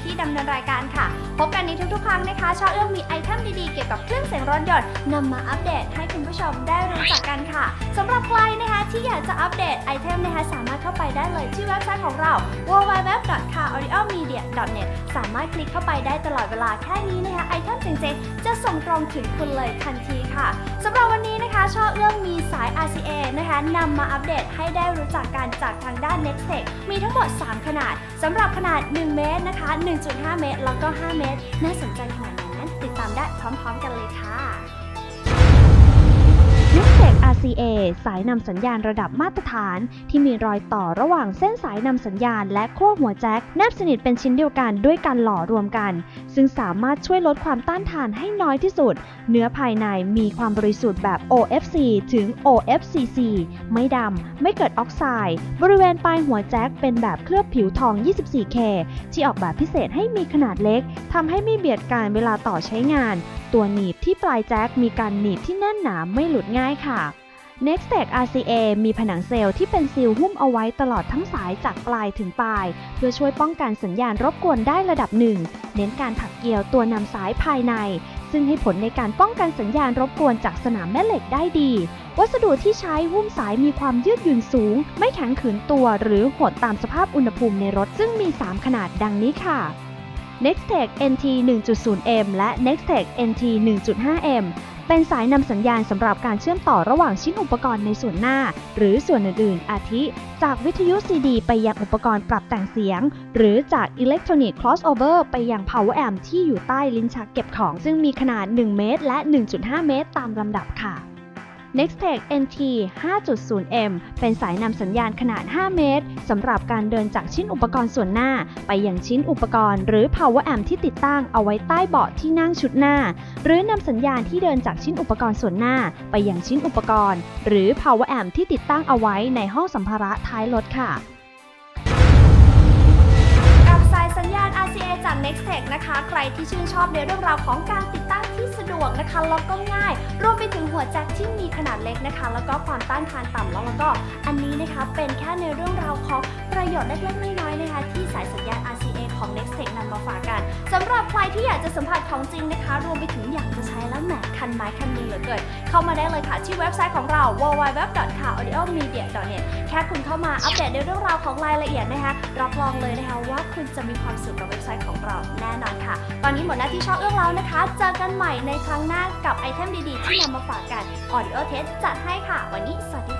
ในที่ดำเนินรายการค่ะ พบกันในทุกๆ ครั้งนะคะชาเอื้องมีไอเทมดีๆ เกี่ยวกับเครื่องเสียงรถยนต์นำมาอัปเดตให้คุณผู้ชมได้รู้จักกันค่ะสำหรับใครนะคะที่อยากจะอัปเดตไอเทมนะคะสามารถเข้าไปได้เลยที่เว็บไซต์ของเรา www.cauraudiomedia.net สามารถคลิกเข้าไปได้ตลอดเวลาแค่นี้นะคะไอเทมเจ๋งๆจะส่งตรงถึงคุณเลยทันทีค่ะสำหรับวันนี้นะคะช่อเอื้องมีสาย RCA นะคะนำมาอัปเดตให้ได้รู้จักกันจากทางด้าน Nextech มีทั้งหมด 3 ขนาดสำหรับขนาด 1 เมตรนะคะ1.5 เมตร แล้วก็ 5 เมตร น่าสนใจขนาดไหนนั้นติดตามได้พร้อมๆกันเลยค่ะ SCA สายนำสัญญาณระดับมาตรฐาน ที่มีรอยต่อระหว่างเส้นสายนำสัญญาณและขั้วหัวแจ็คแนบสนิทเป็นชิ้นเดียวกันด้วยการหล่อรวมกัน ซึ่งสามารถช่วยลดความต้านทานให้น้อยที่สุด เนื้อภายในมีความบริสุทธิ์แบบ OFC ถึง OFCC ไม่ดำ ไม่เกิดออกไซด์ บริเวณปลายหัวแจ็คเป็นแบบเคลือบผิวทอง 24K ที่ออกแบบพิเศษให้มีขนาดเล็กทำให้ไม่เบียดกันเวลาต่อใช้งาน ตัวหนีบที่ปลายแจ็คมีการหนีบที่แน่นหนาไม่หลุดง่ายค่ะ Nextec RCA มีผนังเซลล์ที่เป็นซีลหุ้มเอาไว้ตลอดทั้งสายจากปลายถึงปลาย เพื่อช่วยป้องกันสัญญาณรบกวนได้ระดับหนึ่ง เน้นการถักเกี่ยวตัวนำสายภายใน ซึ่งให้ผลในการป้องกันสัญญาณรบกวนจากสนามแม่เหล็กได้ดี วัสดุที่ใช้หุ้มสายมีความยืดหยุ่นสูง ไม่แข็งขืนตัว หรือหดตามสภาพอุณหภูมิในรถซึ่งมี 3 ขนาดดังนี้ค่ะ Nextech NT 1.0M และ Nextech NT 1.5M เป็นสายนำสัญญาณสำหรับการเชื่อมต่อระหว่างชิ้นอุปกรณ์ในส่วนหน้า หรือส่วนอื่นๆ อาทิ จากวิทยุ CD ไปยังอุปกรณ์ปรับแต่งเสียง หรือจาก Electronic Crossover ไปยัง Power Amp ที่อยู่ใต้ลิ้นชักเก็บของ ซึ่งมีขนาด 1 เมตร และ 1.5 เมตร ตามลำดับค่ะ Nextech NT 5.0M เป็นสายนำสัญญาณขนาด 5 เมตรสำหรับการเดินจากชิ้นอุปกรณ์ส่วนหน้า ไปยังชิ้นอุปกรณ์หรือ Power Amp ที่ติดตั้งเอาไว้ใต้เบาะที่นั่งชุดหน้า หรือนำสัญญาณที่เดินจากชิ้นอุปกรณ์ส่วนหน้า ไปยังชิ้นอุปกรณ์ หรือ Power Amp ที่ติดตั้งเอาไว้ในห้องสัมภาระท้ายรถค่ะายสัญญาณ RCA จาก Nextech นะคะ ใครที่ชื่นชอบในเรื่องราวของการติดตั้งที่สะดวกนะคะแล้วก็ง่าย รวมไปถึงหัวแจ็คที่มีขนาดเล็กนะคะ แล้วก็ความต้านทานต่ำแล้วแล้วก็ อันนี้นะคะเป็นแค่ในเรื่องราวของประโยชน์เล็กๆน้อยๆนะคะที่สาย สัมผัสของจริงนะคะ รวมไปถึงอยากจะใช้แล้วแหมคันไม้คันมือเหลือเกินเข้ามาได้เลยค่ะ ที่เว็บไซต์ของเรา www.caudiomedia.net แค่คุณเข้ามาอัปเดตในเรื่องราวของรายละเอียดนะคะ รับรองเลยนะคะว่าคุณจะมีความสุขกับเว็บไซต์ของเราแน่นอนค่ะ ตอนนี้หมดหน้าที่ช่องเอื้องแล้วนะคะ เจอกันใหม่ในครั้งหน้ากับไอเทมดีๆ ที่นำมาฝากกัน Audio Test จัดให้ค่ะ วันนี้สวัสดีค่ะ